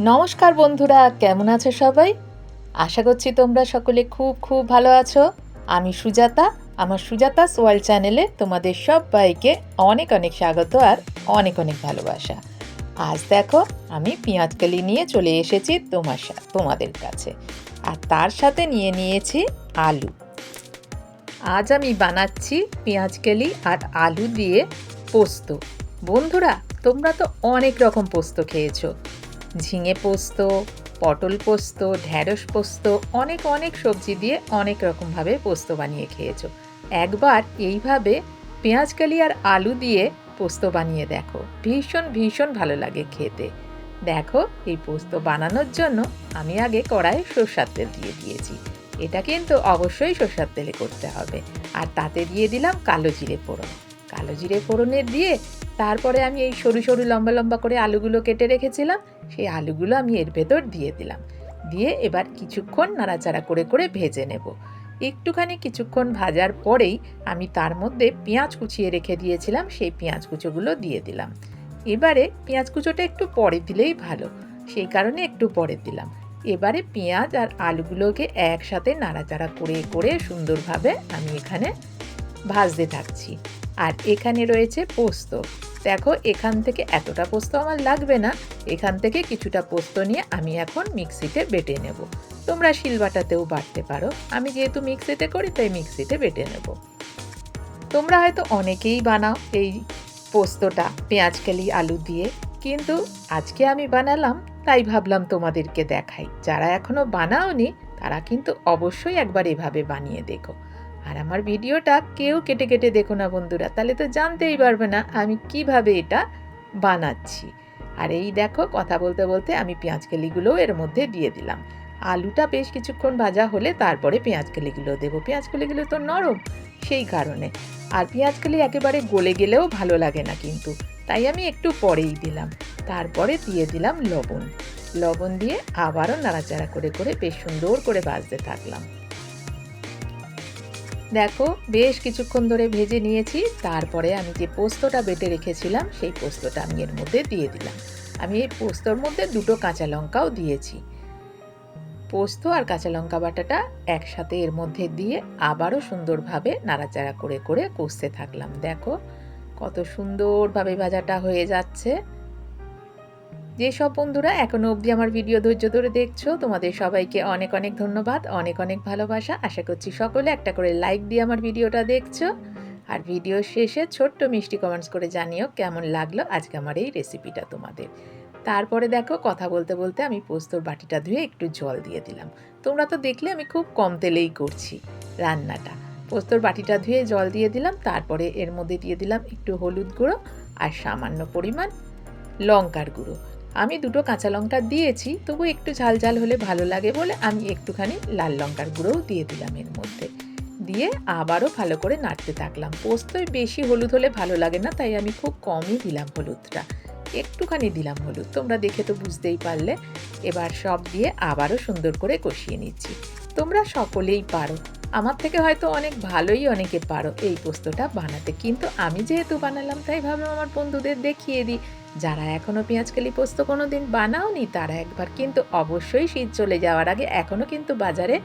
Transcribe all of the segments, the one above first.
নমস্কার বন্ধুরা, কেমন আছো সবাই? আশা করছি তোমরা সকলে খুব খুব ভালো আছো। আমি সুজাতা, আমার সুজাতা সোয়াল চ্যানেলে তোমাদের সবাইকে অনেক অনেক স্বাগত আর অনেক অনেক ভালোবাসা। আজ দেখো, আমি পেঁয়াজকালি নিয়ে চলে এসেছি তোমার তোমাদের কাছে। আর তার সাথে নিয়ে নিয়েছি আলু। আজ আমি বানাচ্ছি পেঁয়াজকালি আর আলু দিয়ে পোস্ত। বন্ধুরা, তোমরা তো অনেক রকম পোস্ত খেয়েছো। ঝিঙে পোস্ত, পটল পোস্ত ঢ্যাঁড়স পোস্ত, অনেক অনেক সবজি দিয়ে অনেক রকমভাবে পোস্ত বানিয়ে খেয়েছো। একবার এইভাবে পেঁয়াজকালি আর আলু দিয়ে পোস্ত বানিয়ে দেখো। ভীষণ ভীষণ ভালো লাগে খেতে। দেখো, এই পোস্ত বানানোর জন্য আমি আগে কড়াইয়ে সর্ষার তেল দিয়ে দিয়েছি। এটা কিন্তু অবশ্যই সর্ষার তেলে করতে হবে। আর তাতে দিয়ে দিলাম কালো জিরে ফোড়ন। কালো জিরে ফোড়নে দিয়ে তারপরে আমি এই সরু সরু লম্বা লম্বা করে আলুগুলো কেটে রেখেছিলাম। সেই আলুগুলো আমি এর ভেতর দিয়ে দিলাম। দিয়ে এবার কিছুক্ষণ নাড়াচাড়া করে করে ভেজে নেব। একটুখানি কিছুক্ষণ ভাজার পরেই আমি তার মধ্যে পেঁয়াজ কুচিয়ে রেখে দিয়েছিলাম, সেই পেঁয়াজ কুচোগুলো দিয়ে দিলাম। এবারে পেঁয়াজ কুচোটা একটু পরে দিলেই ভালো, সেই কারণে একটু পরে দিলাম। এবারে পেঁয়াজ আর আলুগুলোকে একসাথে নাড়াচাড়া করে করে সুন্দরভাবে আমি এখানে ভাজতে থাকছি। আর এখানে রয়েছে পোস্ত। দেখো, এখান থেকে এতটা পোস্ত আমার লাগবে না। এখান থেকে কিছুটা পোস্ত নিয়ে আমি এখন মিক্সিতে বেটে নেব। তোমরা শিলবাটাতেও বাটতে পারো। আমি যেহেতু মিক্সিতে করি, তাই মিক্সিতে বেটে নেব। তোমরা হয়তো অনেকেই বানাও এই পোস্তটা পেঁয়াজকালি আলু দিয়ে। কিন্তু আজকে আমি বানালাম, তাই ভাবলাম তোমাদেরকে দেখাই। যারা এখনও বানাওনি, তারা কিন্তু অবশ্যই একবার এভাবে বানিয়ে দেখো। আর আমার ভিডিওটা কেউ কেটে কেটে দেখো না বন্ধুরা, তাহলে তো জানতেই পারবে না আমি কীভাবে এটা বানাচ্ছি। আর এই দেখো, কথা বলতে বলতে আমি পেঁয়াজ কেলিগুলোও এর মধ্যে দিয়ে দিলাম। আলুটা বেশ কিছুক্ষণ ভাজা হলে তারপরে পেঁয়াজ কেলিগুলো দেবো। পেঁয়াজ কেলিগুলো তো নরম, সেই কারণে। আর পেঁয়াজ কেলি একেবারে গলে গেলেও ভালো লাগে না কিন্তু, তাই আমি একটু পরেই দিলাম। তারপরে দিয়ে দিলাম লবণ। লবণ দিয়ে আবারও নাড়াচাড়া করে করে বেশ সুন্দর করে ভাজতে থাকলাম। দেখো, বেশ কিছুক্ষণ ধরে ভেজে নিয়েছি, তারপরে আমি যে পোস্তটা বেটে রেখেছিলাম, সেই পোস্তটা আমি এর মধ্যে দিয়ে দিলাম। আমি এই পোস্তর মধ্যে দুটো কাঁচা লঙ্কাও দিয়েছি। পোস্ত আর কাঁচা লঙ্কা বাটাটা একসাথে এর মধ্যে দিয়ে আবারও সুন্দরভাবে নাড়াচাড়া করে করে কষতে থাকলাম। দেখো, কত সুন্দরভাবে ভাজাটা হয়ে যাচ্ছে। যেসব বন্ধুরা এখনও অবধি আমার ভিডিও ধৈর্য ধরে দেখছ, তোমাদের সবাইকে অনেক অনেক ধন্যবাদ, অনেক অনেক ভালোবাসা। আশা করছি সকলে একটা করে লাইক দিয়ে আমার ভিডিওটা দেখছ। আর ভিডিও শেষে ছোট্ট মিষ্টি কমেন্টস করে জানিও কেমন লাগল আজকে আমার এই রেসিপিটা তোমাদের। তারপরে দেখো, কথা বলতে বলতে আমি পোস্তর বাটিটা ধুয়ে একটু জল দিয়ে দিলাম। তোমরা তো দেখলে আমি খুব কম তেলেই করছি রান্নাটা। পোস্তর বাটিটা ধুয়ে জল দিয়ে দিলাম, তারপরে এর মধ্যে দিয়ে দিলাম একটু হলুদ গুঁড়ো আর সামান্য পরিমাণ লঙ্কার গুঁড়ো। আমি দুটো কাঁচা লঙ্কা দিয়েছি, তবু একটু ঝাল ঝাল হলে ভালো লাগে বলে আমি একটুখানি লাল লঙ্কার গুঁড়োও দিয়ে দিলাম এর মধ্যে। দিয়ে আবারও ভালো করে নাড়তে থাকলাম। পোস্তই বেশি হলুদ হলে ভালো লাগে না, তাই আমি খুব কমই দিলাম হলুদটা। একটুখানি দিলাম হলুদ, তোমরা দেখে তো বুঝতেই পারলে। এবার সব দিয়ে আবারও সুন্দর করে কষিয়ে নিচ্ছি। তোমরা সকলেই পারো। আমার থেকে হয়তো অনেক ভালোই অনেকে পারো এই পোস্তটা বানাতে। কিন্তু আমি যেহেতু বানালাম, তাই ভাবলাম আমার বন্ধুদের দেখিয়ে দিই। যারা এখনও পেঁয়াজকালি পোস্ত কোনো দিন বানাওনি, তারা একবার কিন্তু অবশ্যই শীত চলে যাওয়ার আগে এখনও কিন্তু বাজারে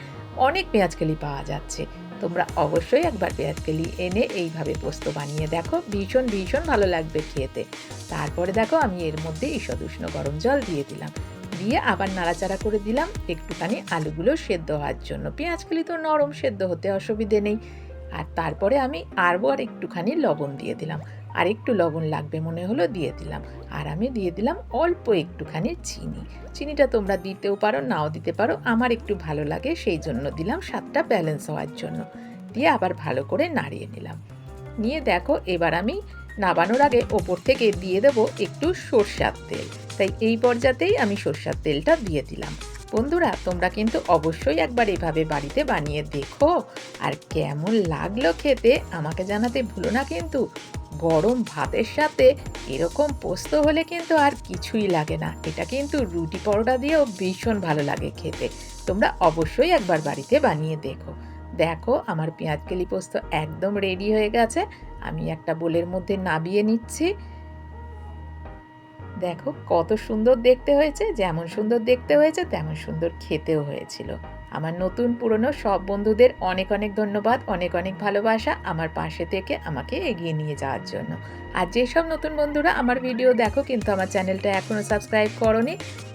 অনেক পেঁয়াজকালি পাওয়া যাচ্ছে। তোমরা অবশ্যই একবার পেঁয়াজকালি এনে এইভাবে পোস্ত বানিয়ে দেখো, ভীষণ ভীষণ ভালো লাগবে খেতে। তারপরে দেখো আমি এর মধ্যে ঈষদ উষ্ণ গরম জল দিয়ে দিলাম। দিয়ে আবার নাড়াচাড়া করে দিলাম। একটুখানি আলুগুলো সেদ্ধ হওয়ার জন্য। পেঁয়াজকালি তো নরম সেদ্ধ হতে অসুবিধে নেই। আর তারপরে আমি আরও আর একটুখানি লবণ দিয়ে দিলাম। আর একটু লবণ লাগবে মনে হলো দিয়ে দিলাম। আর আমি দিয়ে দিলাম অল্প একটুখানি চিনি। চিনিটা তোমরা দিতেও পারো, নাও দিতে পারো। আমার একটু ভালো লাগে, সেই জন্য দিলাম স্বাদটা ব্যালেন্স হওয়ার জন্য। দিয়ে আবার ভালো করে নাড়িয়ে নিলাম। নিয়ে দেখো, এবার আমি নাবানোর আগে ওপর থেকে দিয়ে দেবো একটু সর্ষার তেল। তাই এই পর্যাতেই আমি সর্ষার তেলটা দিয়ে দিলাম। বন্ধুরা, তোমরা কিন্তু অবশ্যই একবার এভাবে বাড়িতে বানিয়ে দেখো। আর কেমন লাগল খেতে আমাকে জানাতে ভুলো না কিন্তু। গরম ভাতের সাথে এরকম পোস্ত হলে কিন্তু আর কিছুই লাগে না। এটা কিন্তু রুটি পরোটা দিয়েও ভীষণ ভালো লাগে খেতে। তোমরা অবশ্যই একবার বাড়িতে বানিয়ে দেখো। দেখো, আমার পেঁয়াজ কেলি পোস্ত একদম রেডি হয়ে গেছে। আমি একটা বোলের মধ্যে নাবিয়ে নিচ্ছি। দেখো কত সুন্দর দেখতে হয়েছে যেমন সুন্দর দেখতে হয়েছে তেমন সুন্দর খেতেও হয়েছিল। আমার নতুন পুরনো সব বন্ধুদের অনেক অনেক ধন্যবাদ, অনেক অনেক ভালোবাসা আমার পাশে থেকে আমাকে এগিয়ে নিয়ে যাওয়ার জন্য। আর যেসব নতুন বন্ধুরা আমার ভিডিও দেখো কিন্তু আমার চ্যানেলটা এখনও সাবস্ক্রাইব করনি,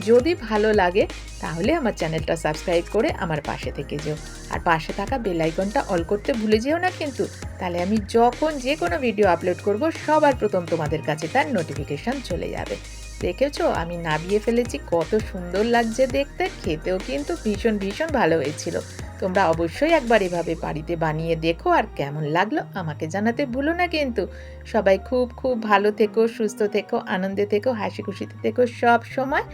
যদি ভালো লাগে তাহলে আমার চ্যানেলটা সাবস্ক্রাইব করে আমার পাশে থেকে যেও। আর পাশে থাকা বেল আইকনটা অল করতে ভুলে যেও না কিন্তু, তাহলে আমি যখন যে কোনো ভিডিও আপলোড করব সবার প্রথম তোমাদের কাছে তার নোটিফিকেশন চলে যাবে। দেখেছ? আমি নাবিয়ে ফেলেছি, কত সুন্দর লাগছে দেখতে। খেতেও কিন্তু ভীষণ ভীষণ ভালো হয়েছিল। তোমরা অবশ্যই একবার এভাবে বাড়িতে বানিয়ে দেখো আর কেমন লাগল আমাকে জানাতে ভুলো না কিন্তু। সবাই খুব খুব ভালো থেকো, সুস্থ থেকো, আনন্দে থেকো, হাসি খুশিতে থেকো সব সময়।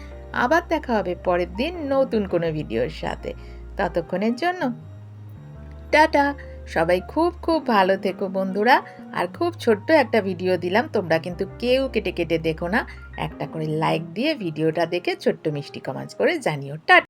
আবার দেখা হবে পরের দিন নতুন কোনো ভিডিওর সাথে। ততক্ষণের জন্য, টাটা! সবাই খুব খুব ভালো থেকো বন্ধুরা। আর খুব ছোট্ট একটা ভিডিও দিলাম, তোমরা কিন্তু কেউ কেটে কেটে দেখো না। একটা করে লাইক দিয়ে ভিডিওটা দেখে ছোট্ট মিষ্টি কমাজ করে জানিও। টাটা!